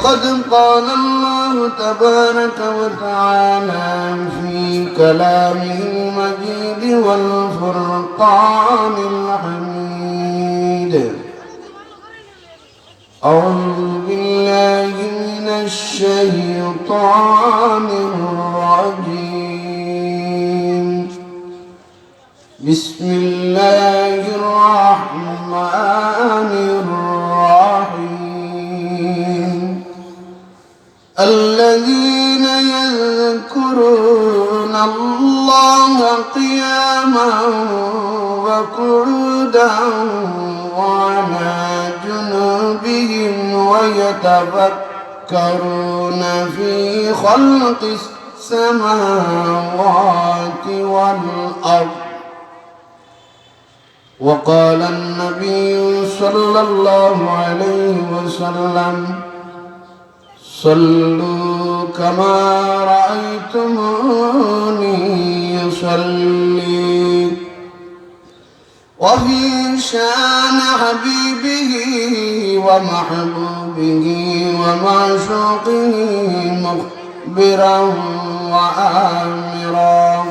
فقد قال الله تبارك وتعالى في كلامه المجيد والفرقان الحميد. أعوذ بالله من الشيطان الرجيم. بسم الله الذين يذكرون الله قياما وقعودا وعلى جنوبهم ويتفكرون في خلق السماوات والأرض. وقال النبي صلى الله عليه وسلم صلوا كما رأيتموني يصلي. وفي شان حبيبه ومحبوبه ومعشوقه مخبرا وآمرا.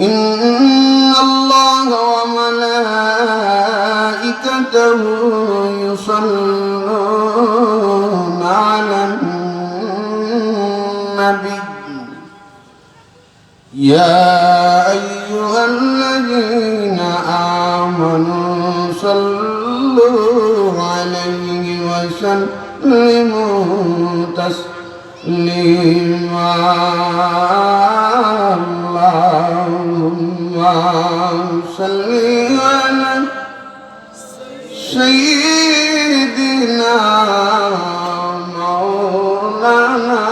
إن الله وملائكته الذين آمنوا صلوا عليه وسلموا تسليما اللهم صل على سيدنا مولانا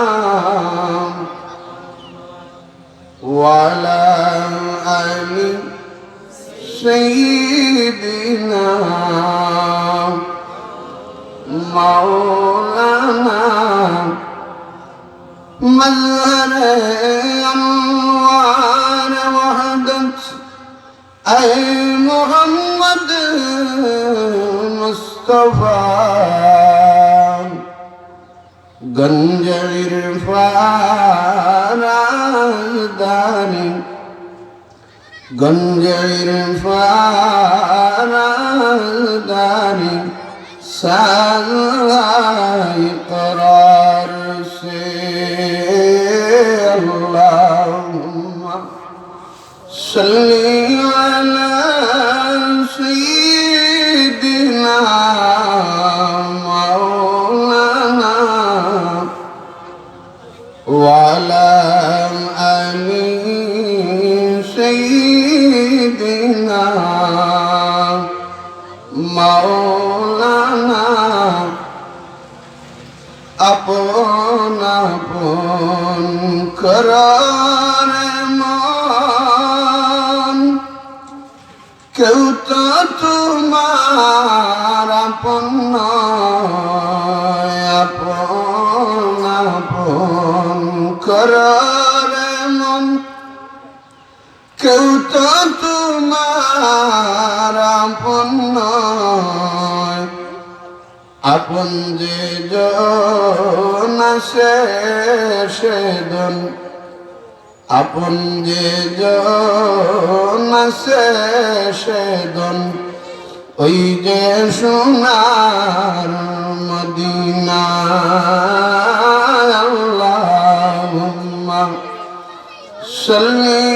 وعلى آل سيدنا مولانا مظهر أنوار وحدت أي محمد مصطفى. گنج عرفان গঞ্জের ফারাদানি সালাই করার সে আল্লাহুম্মা সাল্লি আলা সাইয়্যিদিনা মাওলানা ওয়া মাওলানা আপন আপন করার মন। কেউ তো তোমার আপন আপন আপন করার কেউ তো তোমার আপন। আপন যে জন আসে আপন যে আসে ওই যে সোনার মদিনা সাল্লি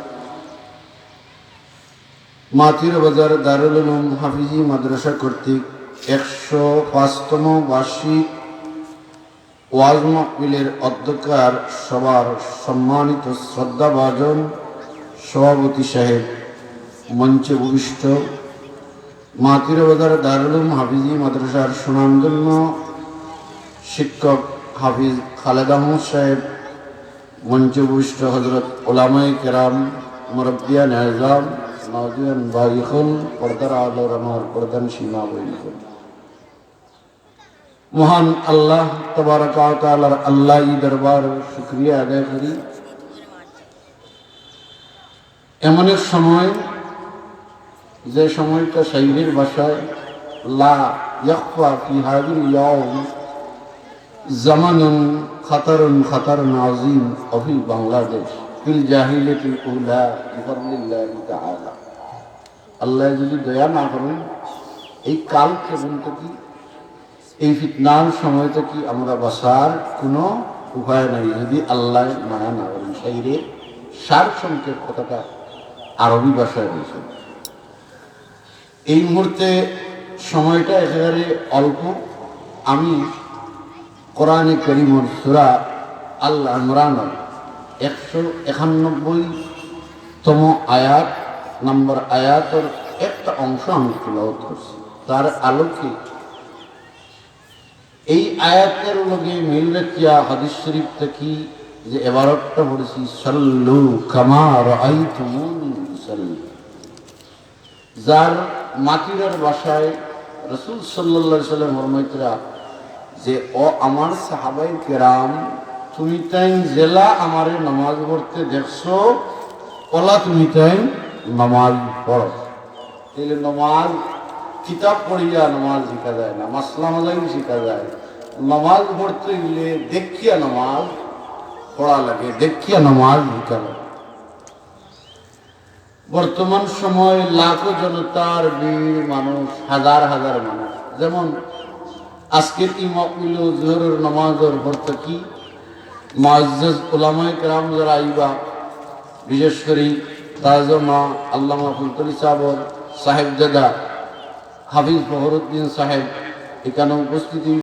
মাতির বাজার দারুল উলুম হাফিজি মাদ্রাসা কর্তৃক একশো পাঁচতম বার্ষিক ওয়াজ মাহফিলের অধ্যক্ষার সবার সম্মানিত শ্রদ্ধাভাজন সভাপতি সাহেব মঞ্চে ভূমিষ্ঠ মাতির বাজার দারুল উলুম হাফিজি মাদ্রাসার সুনামধন্য শিক্ষক হাফিজ খালেদ আহমদ সাহেব মঞ্চভূষ্ট হজরত ওলামাই কেরাম মুরব্বিয়ান এজাম নওজুয়ান ভাইখন পর্দার আলোর আমার প্রধান সীমা বইখন মহান আল্লাহ তবরকাতালার আল্লাহ দরবার, শুক্রিয়া আদায় করি। এমন এক সময়, যে সময়টা শৈলীর ভাষায় লা ইয়াখফা ফি হাদিল ইয়াউম, জামানুন খাতারুন খাতারুন আজিম অফি বাংলাদেশ, ফিল জাহিলিয়াতিল উলা বিফadlillahi তাআলা। আল্লাহ যদি দয়া না করেন, এই কাল পর্যন্ত কি, এই ফিতনার সময়টা কি আমরা বাসার কোনো উপায় নাই? যদি আল্লাহ মায়া না করেন সেই রে সার সংকেত কথাটা আরবি ভাষায় রয়েছে এই মুহূর্তে সময়টা একেবারে অল্প। আমি কোরআনে করিমর সুরা আল্লাহ ইমরান একশো একানব্বই তম আয়াত নম্বর আয়াতের একটা অংশ আমি তুলাওত করছি, তার আলোকে। এই আয়াতের লগে মিল রেখিয়া হাদিস শরীফ থেকে যে এবারতটা পড়েছি, সল্লু কামার যার মাতিরার বাসায় রসুল সাল্লা সাল্লাম মর্মিতরা যে, ও আমার সাহাবাই কেরাম, তুমি তাই জেলা আমারে নামাজ পড়তে দেখছ ওলা তুমি তাই নামাজ পড়ো। তাহলে নামাজ, কিতাব পড়িয়া নামাজ শিখা যায় না, মাসলা মাজাই শিখা যায়। নামাজ পড়তে গেলে দেখিয়া নামাজ পড়া লাগে, দেখিয়া নামাজ শিখা লাগে। বর্তমান সময় লাখো জনতার ভিড় মানুষ, হাজার হাজার মানুষ। যেমন আজকের এই মকমিল জোহরের নামাজের ভর্ত কি মাজ্জাজ ওলামায় কেরাম যারা আইবা, বিশেষ করে তাজমা আল্লামা ফুলতলি সাহেব জাদা হাফিজ ফহরুদ্দিন সাহেব এখানে উপস্থিতি